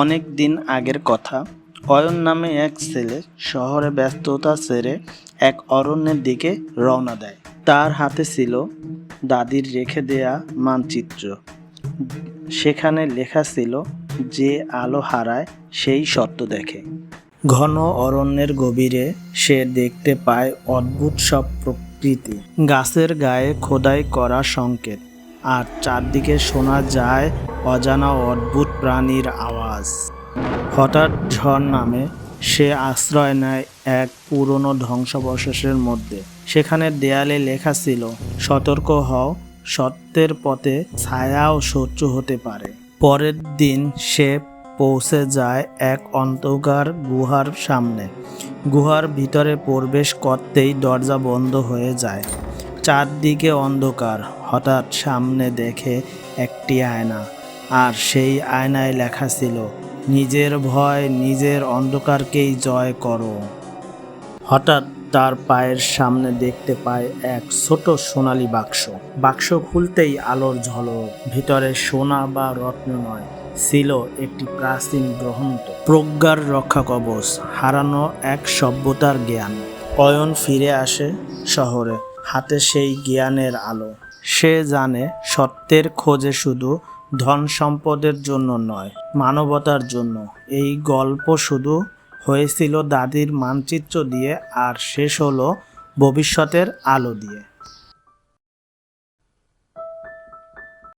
অনেক দিন আগের কথা, অয়ন নামে এক ছেলে শহরে ব্যস্ততা সেরে এক অরণ্যের দিকে রওনা দেয়। তার হাতে ছিল দাদির রেখে দেয়া মানচিত্র। সেখানে লেখা ছিল যে আলো হারায় সেই সত্য দেখে। ঘন অরণ্যের গভীরে সে দেখতে পায় অদ্ভুত সব প্রকৃতি। গাছের গায়ে খোদাই করা সংকেত, আর চারদিকে শোনা যায় অজানা অদ্ভুত প্রাণীর আওয়াজ। হঠাৎ ঝড় নামে সে আশ্রয় নেয় এক পুরনো ধ্বংসাবশেষের মধ্যে। সেখানে দেয়ালে লেখা ছিল, সতর্ক হও, সত্যের পথে ছায়াও শত্রু হতে পারে। পরের দিন সে পৌঁছে যায় এক অন্ধকার গুহার সামনে। গুহার ভিতরে প্রবেশ করতেই দরজা বন্ধ হয়ে যায়। চারদিকে অন্ধকার। হঠাৎ সামনে দেখে একটি আয়না। আর সেই আয়নায় লেখা ছিল, নিজের ভয় নিজের অন্ধকারকেই জয় করো। হঠাৎ তার পায়ের সামনে দেখতে পায় এক ছোট সোনালী বাক্স। বাক্স খুলতেই আলোর ঝলক, ভিতরে সোনা বা রত্ন নয়, ছিল একটি প্রাচীন গ্রন্থ প্রজ্ঞার রক্ষা কবচ, হারানো এক সভ্যতার জ্ঞান। অয়ন ফিরে আসে শহরে, হাতে সেই জ্ঞানের আলো। সে জানে সত্যের খোঁজে শুধু ধন সম্পদের জন্য নয়, মানবতার জন্য। এই গল্প শুধু হয়েছিল দাদির মানচিত্র দিয়ে আর শেষ হলো ভবিষ্যতের আলো দিয়ে।